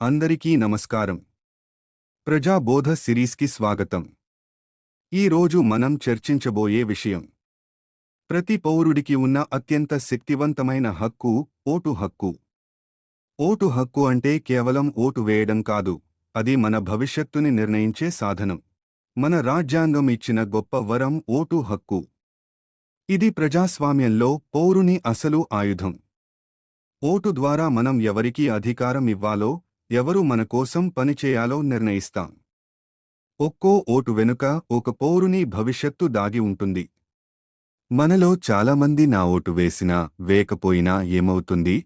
అందరికీ నమస్కారం. ప్రజాబోధ సిరీస్కి స్వాగతం. ఈ రోజు మనం చర్చించబోయే విషయం. ప్రతి పౌరుడికి ఉన్న అత్యంత శక్తివంతమైన హక్కు ఓటు హక్కు. ఓటు హక్కు అంటే కేవలం ఓటు వేయడం కాదు అది మన భవిష్యత్తుని నిర్ణయించే సాధనం. మన రాజ్యాంగం ఇచ్చిన గొప్ప వరం ఓటు హక్కు. ఇది ప్రజాస్వామ్యంలో పౌరుని అసలు ఆయుధం. ఓటు ద్వారా మనం ఎవరికి అధికారం ఇవ్వాలో ఎవరు మన కోసం పనిచేయాలో నిర్ణయిస్తాం. ఒక్కో ఓటు వెనుక ఒక పౌరుని భవిష్యత్తు దాగి ఉంటుంది. మనలో చాలామంది నా ఓటు వేసినా వేయకపోయినా ఏమవుతుంది?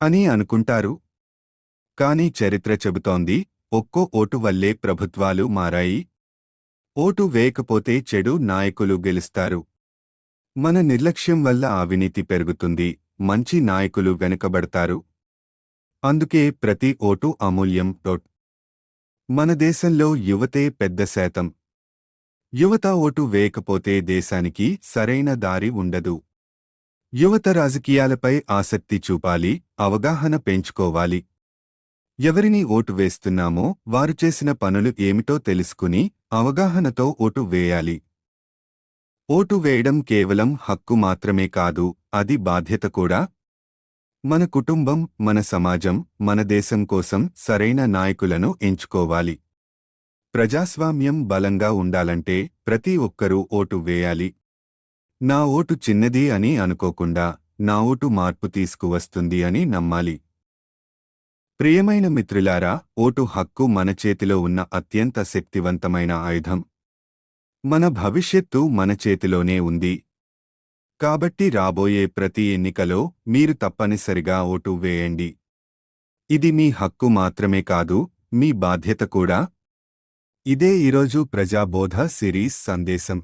అని అనుకుంటారు. కాని చరిత్ర చెబుతోంది ఒక్కో ఓటు వల్లే ప్రభుత్వాలు మారాయి. ఓటు వేయకపోతే చెడు నాయకులు గెలుస్తారు. మన నిర్లక్ష్యం వల్ల అవినీతి పెరుగుతుంది మంచి నాయకులు వెనుకబడతారు. అందుకే ప్రతి ఓటు అమూల్యం డోట్ మన దేశంలో యువతే పెద్ద శాతం. యువత ఓటు వేయకపోతే దేశానికి సరైన దారి ఉండదు. యువత రాజకీయాలపై ఆసక్తి చూపాలి అవగాహన పెంచుకోవాలి. ఎవరిని ఓటు వేస్తున్నామో వారు చేసిన పనులు ఏమిటో తెలుసుకుని అవగాహనతో ఓటు వేయాలి. ఓటు వేయడం కేవలం హక్కు మాత్రమే కాదు అది బాధ్యత కూడా మన కుటుంబం మన సమాజం మన దేశం కోసం సరైన నాయకులను ఎంచుకోవాలి. ప్రజాస్వామ్యం బలంగా ఉండాలంటే ప్రతి ఒక్కరూ ఓటు వేయాలి. నా ఓటు చిన్నది అని అనుకోకుండా నా ఓటు మార్పు తీసుకువస్తుంది అని నమ్మాలి. ప్రియమైన మిత్రులారా ఓటు హక్కు మన చేతిలో ఉన్న అత్యంత శక్తివంతమైన ఆయుధం. మన భవిష్యత్తు మన చేతిలోనే ఉంది. కాబట్టి రాబోయే ప్రతి ఎన్నికలో మీరు తప్పనిసరిగా ఓటు వేయండి. ఇది మీ హక్కు మాత్రమే కాదు మీ బాధ్యత కూడా. ఇదే ఈరోజు ప్రజాబోధ సిరీస్ సందేశం.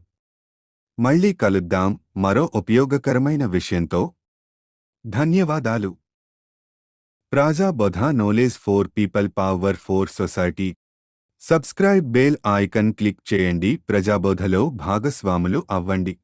మళ్ళీ కలుద్దాం మరో ఉపయోగకరమైన విషయంతో. ధన్యవాదాలు. ప్రజాబోధ knowledge for people power for society. Subscribe bell icon click చేయండి ప్రజాబోధలో భాగస్వాములు అవ్వండి.